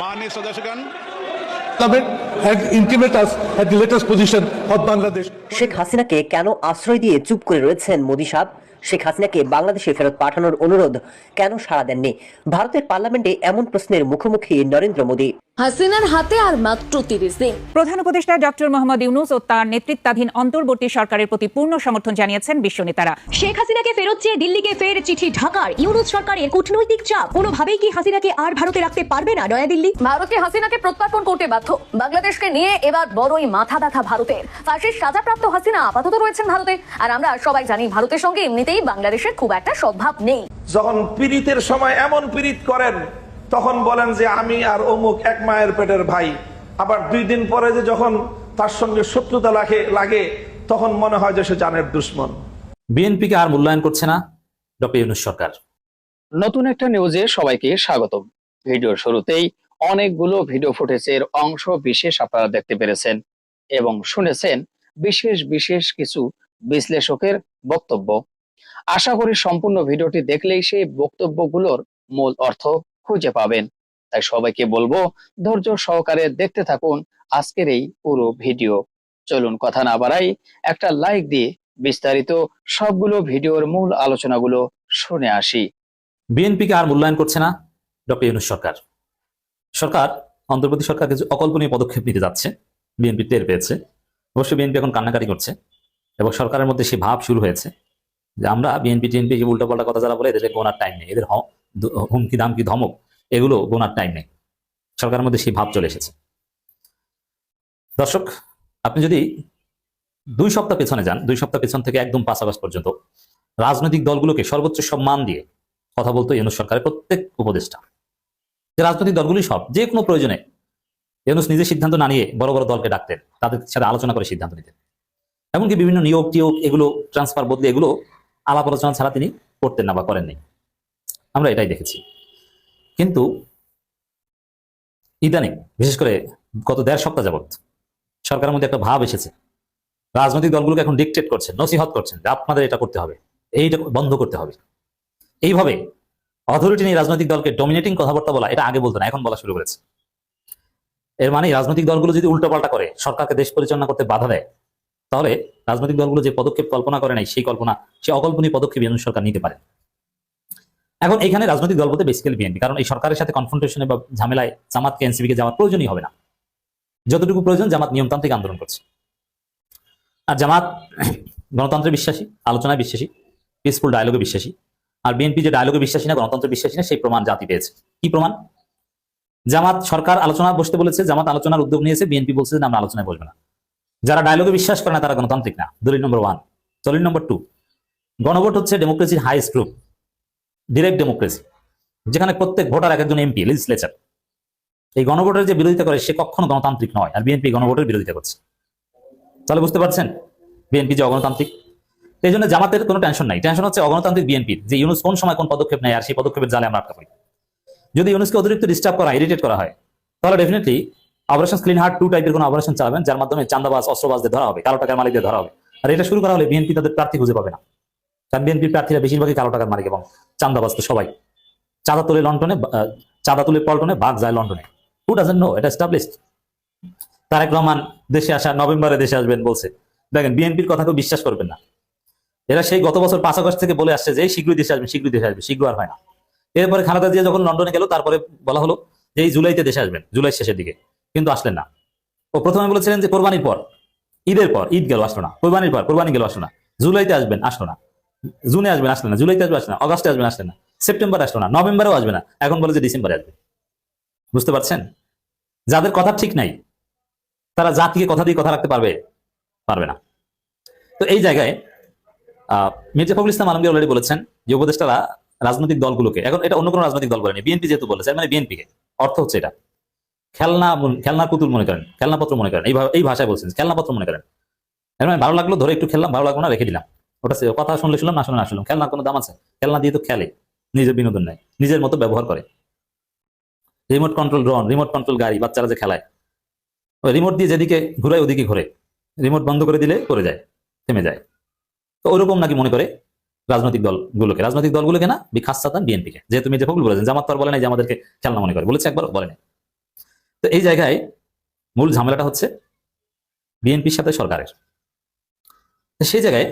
মাননীয় সদস্যগণ শেখ হাসিনাকে কেন আশ্রয় দিয়ে চুপ করে রয়েছেন মোদী সাহেব? শেখ হাসিনাকে বাংলাদেশে ফেরত পাঠানোর অনুরোধ কেন সাড়া দেননি? ভারতের পার্লামেন্টে এমন প্রশ্নের মুখোমুখি নরেন্দ্র মোদী। হাসিনার হাতে আর মাত্র তিরিশ দিন। প্রধান উপদেষ্টা ডক্টর মোহাম্মদ ইউনুস ও তার নেতৃত্বাধীন অন্তর্বর্তী সরকারের প্রতি পূর্ণ সমর্থন জানিয়েছেন বিশ্ব নেতারা। শেখ হাসিনাকে ফেরত চেয়ে দিল্লিকে ফের চিঠি ঢাকার ইউনুস সরকারের কূটনৈতিক চাপ কোনোভাবেই কি হাসিনাকে আর ভারতে রাখতে পারবে না নয়াদিল্লি? ভারতকে হাসিনাকে প্রত্যার্পণ করতে বাধ্য। বাংলাদেশকে নিয়ে এবার বড়ই মাথা ব্যথা ভারতের ফাঁসির সাজাপ্রাপ্ত হাসিনা আপাতত রয়েছেন ভারতে। আর আমরা সবাই জানি ভারতের সঙ্গে এমনিতেই বাংলাদেশের খুব একটা সদ্ভাব নেই। যখন পীড়িতের সময় এমন পীড়িত করেন তখন বলেন যে আমি আর অমুক এক মায়ের পেটের ভাই। আবার দুই দিন পরে যে যখন তার সঙ্গে শত্রুতা লাগে লাগে তখন মনে হয় যে সে জানের দুশ্মন। বিএনপিকে আর মূল্যায়ন করছে না ডক্টর ইউনুস সরকার। নতুন একটা নিউজে সবাইকে স্বাগতম। ভিডিওর শুরুতেই অনেকগুলো ভিডিও ফুটেজের অংশ বিশেষ আপনারা দেখতে পেরেছেন এবং শুনেছেন বিশেষ বিশেষ কিছু বিশ্লেষকের বক্তব্য। আশা করি সম্পূর্ণ ভিডিওটি দেখলেই সেই বক্তব্যগুলোর মূল অর্থ খুঁজে পাবেন। তাই সবাইকে বলব, ধৈর্য সহকারে দেখতে থাকুন আজকের এই পুরো ভিডিও। চলুন কথা না বাড়াই, একটা লাইক দিয়ে বিস্তারিত সবগুলো ভিডিওর মূল আলোচনাগুলো শুনে আসি। বিএনপিকে আর মূল্যায়ন করছে না ডক্টর ইউনুস সরকার। সরকার, অন্তর্বর্তী সরকার কিছু অকল্পনীয় পদক্ষেপ নিতে যাচ্ছে, বিএনপি টের পেয়েছে। অবশ্য বিএনপি এখন কান্নাকাটি করছে এবং সরকারের মধ্যে সে ভাব শুরু হয়েছে যে আমরা বিএনপি টিএনপি উল্টোপাল্টা কথা যারা বলে এদের গোনার টাইম নেই, এদের হুমকি দামকি ধমক, এগুলো গোনার টাইম নেই। সরকারের মধ্যে সেই ভাব চলে এসেছে। দর্শক, আপনি যদি দুই সপ্তাহ পেছনে যান, দুই সপ্তাহ পেছন থেকে একদম আগস্ট পর্যন্ত রাজনৈতিক দলগুলোকে সর্বোচ্চ সম্মান দিয়ে কথা বলতো ইউনুস সরকারের প্রত্যেক উপদেষ্টা। যে রাজনৈতিক দলগুলি সব, যে কোনো প্রয়োজনে ইউনুস নিজে সিদ্ধান্ত না নিয়ে বড় বড় দলকে ডাকতেন, তাদের সাথে আলোচনা করে সিদ্ধান্ত নিতেন। এমনকি বিভিন্ন নিয়োগ টিয়োগ এগুলো ট্রান্সফার বদলে এগুলো আলাপ আলোচনা ছাড়া তিনি করতেন না বা করেননি। আমরা এটাই দেখেছি। কিন্তু ইদানিং, বিশেষ করে গত দেড় সপ্তাহ যাবৎ সরকারের মধ্যে একটা ভাব এসেছে। রাজনৈতিক দলগুলোকে এখন ডিকটেট করছেন, নসিহত করছেন যে আপনাদের এটা করতে হবে, এইটা বন্ধ করতে হবে। এইভাবে অথরিটি নিয়ে রাজনৈতিক দলকে ডমিনেটিং কথাবার্তা বলা, এটা আগে বলতো না, এখন বলা শুরু করেছে। এর মানে রাজনৈতিক দলগুলো যদি উল্টোপাল্টা করে, সরকারকে দেশ পরিচালনা করতে বাধা দেয়, তাহলে রাজনৈতিক দলগুলো যে পদক্ষেপ কল্পনা করে নাই, সেই কল্পনা সেই অকল্পনীয় পদক্ষেপ সরকার নিতে পারে। এখন এখানে রাজনৈতিক দল বলতে বেসিক্যালি বিএনপি কারণ এই সরকারের সাথে কনফ্রন্টেশনে বা ঝামেলায় জামাতকে এনসিপিকে যাওয়ার প্রয়োজনই হবে না। যতটুকু প্রয়োজন, জামাত নিয়মতান্ত্রিক আন্দোলন করছে। আর জামাত গণতন্ত্রে বিশ্বাসী, আলোচনায় বিশ্বাসী পিসফুল ডায়লগে বিশ্বাসী। আর বিএনপি যে ডায়লগে বিশ্বাসী না, গণতন্ত্রে বিশ্বাসী না, সেই প্রমাণ জাতি পেয়েছে। কি প্রমাণ? জামাত সরকার আলোচনা বসতে বলেছে, জামাত আলোচনার উদ্যোগ নিয়েছে বিএনপি বলছে যে আমরা আলোচনায় বসবে না। যারা ডায়লগে বিশ্বাস করে না, তারা গণতান্ত্রিক না, দলিল নম্বর ওয়ান দলিল নম্বর টু গণভোট হচ্ছে ডেমোক্রেসির হাইস্ট গ্রুপ ডিরেক্ট ডেমোক্রেসি যেখানে প্রত্যেক ভোটার এক একজন এমপি লেজিসলেচার এই গণভোটের যে বিরোধিতা করে, সে কখনো গণতান্ত্রিক নয়, আর বিএনপি গণভোটের বিরোধিতা করছে। তাহলে বুঝতে পারছেন? বিএনপি যে অগণতান্ত্রিক, এই জন্য জামাতের কোনো টেনশন নাই। টেনশন হচ্ছে অগণতান্ত্রিক বিএনপির যে ইউনুস কোন সময় কোন পদক্ষেপ নেয়, আর সেই পদক্ষেপের জালে আমরা আটকা পড়ি। যদি ইউনুসকে অতিরিক্ত ডিস্টার্ব করা ইরিটেট করা হয়, তাহলে definitely operation clean heart two টাইপের কোনো অপারেশন চালাবেন, যার মাধ্যমে চান্দাবাজ অস্ত্রবাজদের ধরা হবে, কালো টাকার মালিকদের ধরা হবে। আর এটা শুরু করা হলে বিএনপি তাদের প্রার্থী খুঁজে পাবে না। কারণ বিএনপির প্রার্থীরা বেশিরভাগই কালো টাকার মালিক এবং চান্দাবাজ তো সবাই। চাঁদা তুলে লন্ডনে চাঁদা তুলে পল্টনে বাঘ যায় লন্ডনে। হু ডাজেন্ট নো এটা এস্টাবলিশড তারেক রহমান দেশে আসা, নভেম্বরে দেশে আসবেন বলছে। দেখেন বিএনপির কথা কেউ বিশ্বাস করবেন না। এরা সেই গত বছর পাঁচ আগস্ট থেকে বলে আসছে যে শীঘ্রই দেশে আসবে, শীঘ্রই দেশে আসবে, শীঘ্র আর হয় না। এরপরে খালেদা জিয়া যখন লন্ডনে গেল, তারপরে বলা হলো যে, এই জুলাইতে দেশে আসবেন, জুলাই শেষের দিকে। কিন্তু আসলেন না। ও প্রথমে বলেছিলেন যে, কোরবানির পর, ঈদের পর, ঈদ গেল, আসলো না। কোরবানির পর, কোরবানি গেল, আসলো না। জুলাইতে আসবেন, আসলো না। জুনে আসবেন আসলেন না, জুলাইতে আসবে আসলেন না, অগস্টে আসবেন আসলেন না, সেপ্টেম্বর আসলো না, নভেম্বরেও আসবে না, এখন বলে যে ডিসেম্বরে আসবে। বুঝতে পারছেন? যাদের কথা ঠিক নাই, তারা জাতিকে কথা দিয়ে কথা রাখতে পারবে পারবে না। তো এই জায়গায় মির্জা ফখরুল ইসলাম আলমগীর অলরেডি বলেছেন যে উপদেষ্টারা রাজনৈতিক দলগুলোকে, এখন এটা অন্য কোনো রাজনৈতিক দল বলেনি, বিএনপি যেহেতু বলেছে মানে বিএনপিকে, অর্থ হচ্ছে এটা। খেলনা খেলনার পুতুল মনে করেন খেলনাপত্র মনে করেন, এই ভাষায় বলছেন খেলনাপত্র মনে করেন। মানে ভালো লাগল, ধরে একটু খেললাম, ভালো লাগল না, রেখে দিলাম। ওটা কথা শুনলে শুনলাম, না শুনলে না শুনলাম। খেলনার কোনো দাম আছে? খেলনা দিয়ে তো খেলে। নিজের বিনোদন নেয় নিজের মতো ব্যবহার করে। Remote control drone remote control গাড়ি, বাচ্চারা যে খেলায়। ওই রিমোট দিয়ে যেদিকে ঘুরে ওদিকে ঘুরে। রিমোট বন্ধ করে দিলে করে যায়, থেমে যায়। তো ওরকম নাকি মনে করে রাজনৈতিক দলগুলোকে। রাজনৈতিক দলগুলোকে না বিখাস সাতান বিএনপিকে যেহেতু মির্জা ফখরুল বলেছেন, জামাত তো বলে নাই যে আমাদেরকে খেলনা মনে করে। বলেছে একবার বলে নাই। তো এই জায়গায় মূল ঝামেলাটা হচ্ছে বিএনপির সাথে সরকারের। সেই জায়গায়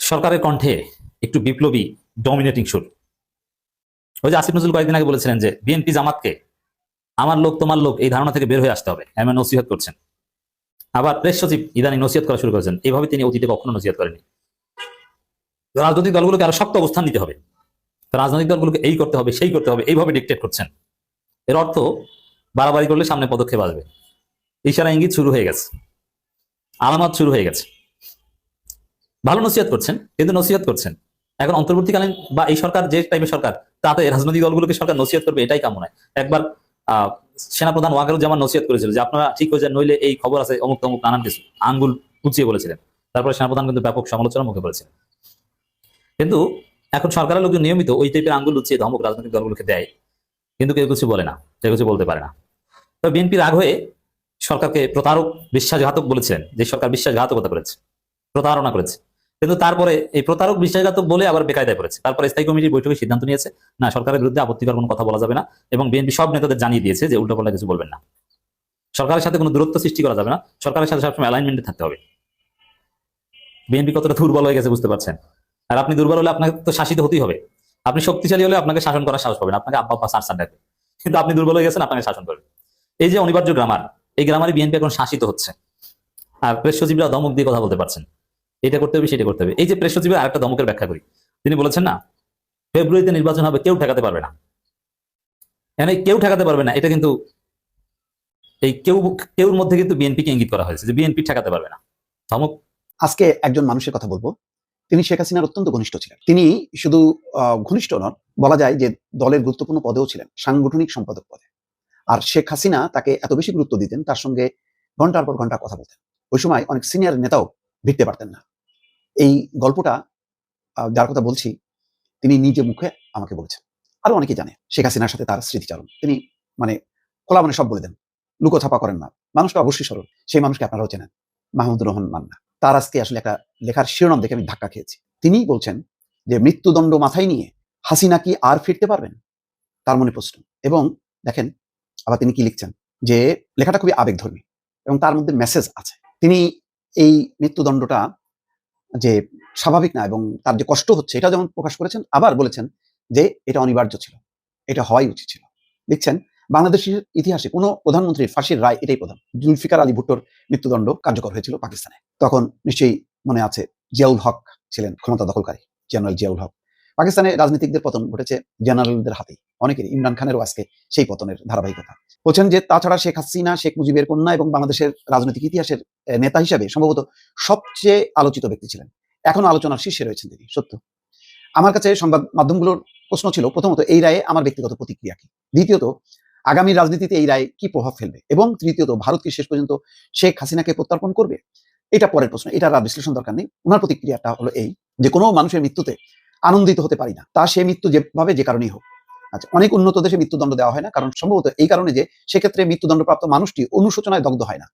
সরকারের কণ্ঠে একটু বিপ্লবী ডমিনেটিং সুর ওই যে আসিফ নজরুল কয়েকদিন আগে বলেছিলেন যে বিএনপি জামাতকে আমার লোক, তোমার লোক, এই ধারণা থেকে বের হয়ে আসতে হবে। এমন নসিহত করছেন। আবার প্রেস সচিব ইদানিং নসিহত করা শুরু করেছেন। এইভাবে তিনি অতীতে কখনো নসিহত করেনি রাজনৈতিক দলগুলোকে আরও শক্ত অবস্থান নিতে হবে। রাজনৈতিক দলগুলোকে এই করতে হবে, সেই করতে হবে, এইভাবে ডিকটেট করছেন। এর অর্থ, বাড়াবাড়ি করলে সামনে পদক্ষেপ আসবে। ইশারা ইঙ্গিত শুরু হয়ে গেছে। আলামত শুরু হয়ে গেছে। ভালো নসিহত করছেন, কিন্তু নসিহত করছেন। এখন অন্তর্বর্তীকালীন বা এই সরকার, যে টাইপের সরকার, তাতে রাজনৈতিক দলগুলোকে সরকার নসিহত করবে, এটাই কাম্য নয় একবার সেনাপ্রধান ওয়াকারুজ্জামান নসিহত করেছিল যে, আপনারা ঠিক হয়ে যান নইলে এই খবর আছে অমুক তমুক নানান কিছু। আঙ্গুল উঁচিয়ে বলেছিলেন। তারপরে সেনাপ্রধান কিন্তু ব্যাপক সমালোচনার মুখে পড়েছিলেন কিন্তু এখন সরকারের লোকজন নিয়মিত ওই টাইপের আঙ্গুল উঁচিয়ে ধমক রাজনৈতিক দলগুলোকে দেয়। কিন্তু কেউ কিছু বলে না, কেউ কিছু বলতে পারে না। তো বিএনপি রাগ হয়ে সরকারকে প্রতারক, বিশ্বাসঘাতক বলেছিলেন, যে সরকার বিশ্বাসঘাতকতা করেছে, প্রতারণা করেছে। কিন্তু তারপরে এই প্রতারক বিশ্বাসঘাতক বলে আবার বেকায়দায় পড়েছে। তারপরে স্থায়ী কমিটির বৈঠকে সিদ্ধান্ত নিয়েছে, না, সরকারের বিরুদ্ধে আপত্তিকর কোনো কথা বলা যাবে না এবং বিএনপি সব নেতাদের জানিয়ে দিয়েছে যে উল্টোপাল্টা কিছু বলবেন না। সরকারের সাথে কোনো দূরত্ব সৃষ্টি করা যাবে না। সরকারের সাথে সবসময় অ্যালাইনমেন্টে থাকতে হবে। বিএনপি কতটা দুর্বল হয়ে গেছে বুঝতে পারছেন? আর আপনি দুর্বল হলে আপনাকে তো শাসিত হতেই হবে। আপনি শক্তিশালী হলে আপনাকে শাসন করার সাহস পাবেন, আপনাকে আব্বা আব্বা সার ডাকবে। কিন্তু আপনি দুর্বল হয়ে গেছেন, আপনাকে শাসন করবে। এই যে অনিবার্য গ্রামার এই গ্রামারে বিএনপি এখন শাসিত হচ্ছে। আর প্রেস সচিবরা দমক দিয়ে কথা বলতে পারছেন। এটা করতে হবে, সেটা করতে হবে। এই যে প্রেস সচিবের আরেকটা দমকের ব্যাখ্যা করি। তিনি বলেছেন না, ফেব্রুয়ারিতে নির্বাচন হবে, কেউ ঠেকাতে পারবে না। এখানে কেউ ঠেকাতে পারবে না? এটা কিন্তু এই কেউ, কেউর মধ্যে কিন্তু বিএনপিকে ইঙ্গিত করা হয়েছে যে বিএনপি ঠেকাতে পারবে না। ধমক। আজকে একজন মানুষের কথা বলব। তিনি শেখ হাসিনার অত্যন্ত ঘনিষ্ঠ ছিলেন। তিনি শুধু ঘনিষ্ঠ নন, বলা যায় যে দলের গুরুত্বপূর্ণ পদেও ছিলেন, সাংগঠনিক সম্পাদক পদে। আর শেখ হাসিনা তাকে এত বেশি গুরুত্ব দিতেন, তার সঙ্গে ঘণ্টার পর ঘণ্টা কথা বলতেন। ওই সময় অনেক সিনিয়র নেতাও ভিড়তে পারতেন না। এই গল্পটা যার কথা বলছি, তিনি নিজে মুখে আমাকে বলেছেন। আরও অনেকে জানে, শেখ হাসিনার সাথে তার স্মৃতিচারণ। তিনি মানে খোলা মানে সব বলে দেন লুকো ছাপা করেন না। মানুষটা অবশ্যই সরল সেই মানুষকে আপনারাও চেনেন, মাহমুদুর রহমান মান্না। তার আজকে আসলে একটা লেখার শিরোনাম দেখে আমি ধাক্কা খেয়েছি। তিনি বলছেন যে, মৃত্যুদণ্ড মাথায় নিয়ে হাসিনা কি আর ফিরতে পারবেন? তার মনে প্রশ্ন। এবং দেখেন, আবার তিনি কি লিখছেন? যে, লেখাটা খুবই আবেগধর্মী এবং তার মধ্যে মেসেজ আছে। তিনি এই মৃত্যুদণ্ডটা যে স্বাভাবিক না এবং তার যে কষ্ট হচ্ছে এটা যেমন প্রকাশ করেছেন, আবার বলেছেন যে এটা অনিবার্য ছিল। এটা হওয়াই উচিত ছিল। দেখছেন, বাংলাদেশের ইতিহাসে কোনো প্রধানমন্ত্রীর ফাঁসির রায় এটাই প্রধান। জুলফিকার আলী ভুট্টোর মৃত্যুদণ্ড কার্যকর হয়েছিল পাকিস্তানে। তখন নিশ্চয়ই মনে আছে জিয়াউল হক ছিলেন ক্ষমতা দখলকারী, জেনারেল জিয়াউল হক। পাকিস্তানে রাজনীতিকদের পতন ঘটেছে জেনারেলদের হাতেই। অনেকেরই, ইমরান খানেরও আজকে সেই পতনের ধারাবাহিকতা। বলছেন যে তাছাড়া শেখ হাসিনা, শেখ মুজিবের কন্যা এবং বাংলাদেশের রাজনৈতিক ইতিহাসের নেতা হিসাবে সম্ভবত সবচেয়ে আলোচিত ব্যক্তি ছিলেন। এখনও আলোচনার শীর্ষে রয়েছেন তিনি, সত্য। আমার কাছে সংবাদ মাধ্যমগুলোর প্রশ্ন ছিল, প্রথমত, এই রায়ে আমার ব্যক্তিগত প্রতিক্রিয়া কি? দ্বিতীয়ত, আগামী রাজনীতিতে এই রায় কি প্রভাব ফেলবে? এবং তৃতীয়ত, ভারত কি শেষ পর্যন্ত শেখ হাসিনাকে প্রত্যর্পণ করবে? এটা পরের প্রশ্ন, এটা বিশ্লেষণ দরকার নেই। ওনার প্রতিক্রিয়াটা হলো এই, যে কোনো মানুষের মৃত্যুতে আনন্দিত হতে পারি না। তা সে মৃত্যু যেভাবে যে কারণেই হোক। আচ্ছা অনেক উন্নত দেশে মৃত্যুদণ্ড দেওয়া হয় না, কারণ সম্ভবত এই কারণে যে সেক্ষেত্রে মৃত্যুদণ্ডপ্রাপ্ত মানুষটি অনুশোচনায় দগ্ধ হয় না।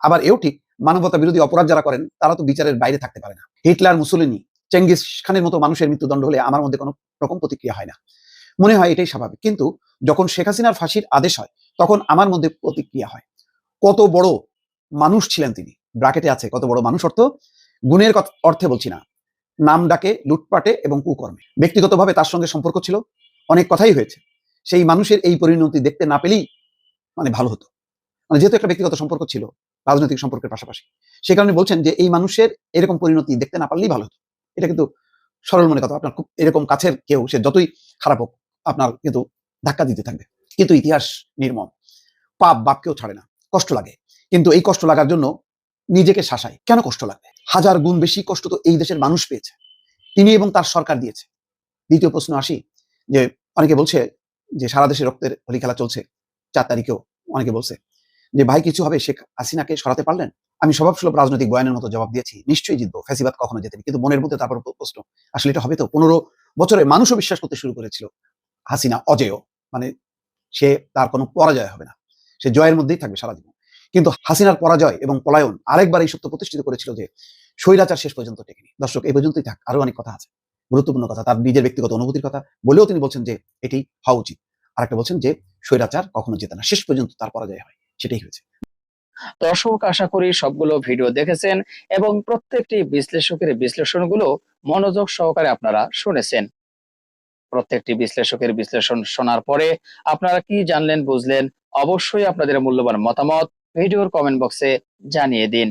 আবার এও ঠিক মানবতা বিরোধী অপরাধ যারা করেন, তারা তো বিচারের বাইরে থাকতে পারে না। হিটলার, মুসলিনী, চেঙ্গিস খানের মতো মানুষের মৃত্যুদণ্ড হলে আমার মধ্যে কোনো রকম প্রতিক্রিয়া হয় না। মনে হয় এটাই স্বাভাবিক। কিন্তু যখন শেখ হাসিনার ফাঁসির আদেশ হয়, তখন আমার মধ্যে প্রতিক্রিয়া হয়। কত বড় মানুষ ছিলেন তিনি। ব্রাকেটে আছে, কত বড় মানুষ অর্থ? গুণের অর্থে বলছি না। নাম ডাকে, লুটপাটে এবং কুকর্মে। ব্যক্তিগতভাবে তার সঙ্গে সম্পর্ক ছিল, অনেক কথাই হয়েছে। সেই মানুষের এই পরিণতি দেখতে না পেলেই মানে ভালো হতো। মানে যেহেতু একটা ব্যক্তিগত সম্পর্ক ছিল, রাজনৈতিক সম্পর্কের পাশাপাশি। সে কারণে বলছেন যে, এই মানুষের এরকম পরিণতি দেখতে না পারলেই ভালো হতো। এটা কিন্তু সরল মনে কথা, আপনার খুব এরকম কাছের কেউ, সে যতই খারাপ হোক, আপনার কিন্তু ধাক্কা দিতে থাকবে। কিন্তু ইতিহাস নির্মম। পাপ বাপকেও ছাড়ে না। কষ্ট লাগে। কিন্তু এই কষ্ট লাগার জন্য নিজেকে শাসায়। কেন কষ্ট লাগবে? হাজার গুণ বেশি কষ্ট তো এই দেশের মানুষ পেয়েছে। তিনি এবং তার সরকার দিয়েছে। দ্বিতীয় প্রশ্ন আসি, যে অনেকে বলছে যে সারা দেশে রক্তের হোলি খেলা চলছে, চার তারিখেও অনেকে বলছে যে, ভাই, কিছু হবে? শেখ হাসিনাকে সরাতে পারলেন? আমি স্বভাবসুলভ রাজনৈতিক বয়ানের মতো জবাব দিয়েছি, নিশ্চয়ই জিতবো, ফ্যাসিবাদ কখনো যেতেনি কিন্তু মনের মধ্যে তারপর প্রশ্ন, আসলে এটা হবে তো? পনেরো বছরে মানুষও বিশ্বাস করতে শুরু করেছিল, হাসিনা অজেয় মানে সে তার কোনো পরাজয় হবে না। সে জয়ের মধ্যেই থাকবে সারা জীবন। কিন্তু হাসিনার পরাজয় এবং পলায়ন আরেকবার এই সত্য প্রতিষ্ঠিত করেছিল যে স্বৈরাচার শেষ পর্যন্ত টেকেনি। দর্শক, এই পর্যন্তই থাক। আরও অনেক কথা আছে। গুরুত্বপূর্ণ কথা, তার নিজের ব্যক্তিগত অনুভূতির কথা বলেও তিনি বলছেন যে এটি হওয়া উচিত। আর একটা বলছেন যে স্বৈরাচার কখনো জেতে না, শেষ পর্যন্ত তার পরাজয় হয়। সেটাই হয়েছে। দর্শক, আশা করি সবগুলো ভিডিও দেখেছেন এবং প্রত্যেকটি বিশ্লেষকের বিশ্লেষণগুলো মনোযোগ সহকারে আপনারা শুনেছেন। প্রত্যেকটি বিশ্লেষকের বিশ্লেষণ শোনার পরে আপনারা কি জানলেন, বুঝলেন, অবশ্যই আপনাদের মূল্যবান মতামত ভিডিওর কমেন্ট বক্সে জানিয়ে দিন।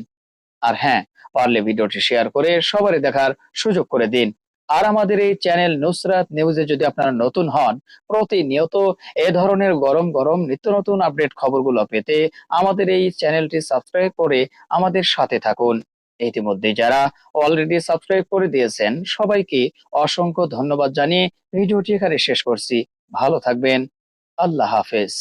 আর হ্যাঁ পারলে ভিডিওটি শেয়ার করে সবারই দেখার সুযোগ করে দিন। আর আমাদের এই চ্যানেল নুসরাত নিউজে যদি আপনারা নতুন হন, প্রতিনিয়ত এ ধরনের গরম গরম নিত্য নতুন আপডেট খবরগুলো পেতে আমাদের এই চ্যানেলটি সাবস্ক্রাইব করে আমাদের সাথে থাকুন। ইতিমধ্যে যারা অলরেডি সাবস্ক্রাইব করে দিয়েছেন, সবাইকে অসংখ্য ধন্যবাদ জানিয়ে ভিডিওটি এখানে শেষ করছি। ভালো থাকবেন। আল্লাহ হাফেজ।